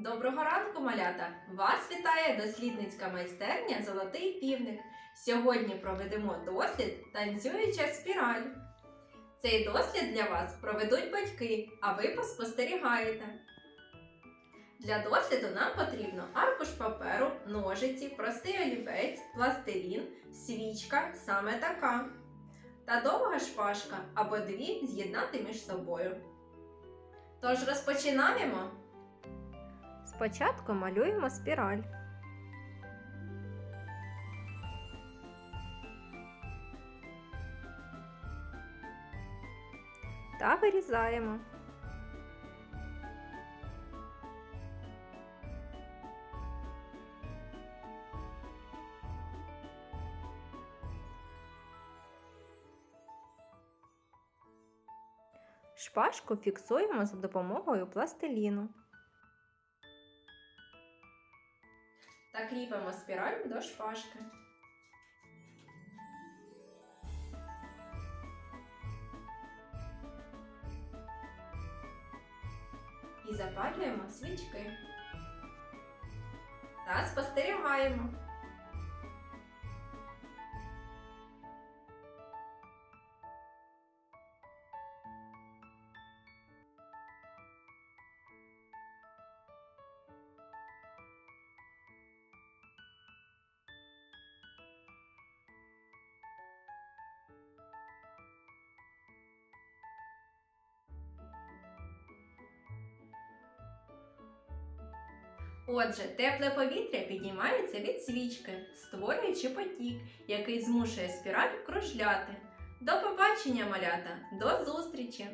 Доброго ранку, малята! Вас вітає дослідницька майстерня Золотий півник. Сьогодні проведемо дослід танцююча спіраль. Цей дослід для вас проведуть батьки, а ви поспостерігаєте. Для досліду нам потрібно аркуш паперу, ножиці, простий олівець, пластилін, свічка саме така. Та довга шпажка або дві з'єднати між собою. Тож розпочинаємо. Спочатку малюємо спіраль. Та вирізаємо. Шпажку фіксуємо за допомогою пластиліну. Та кріпимо спіраль до шпажки. І запалюємо свічки. Та спостерігаємо. Отже, тепле повітря піднімається від свічки, створюючи потік, який змушує спіраль кружляти. До побачення, малята! До зустрічі!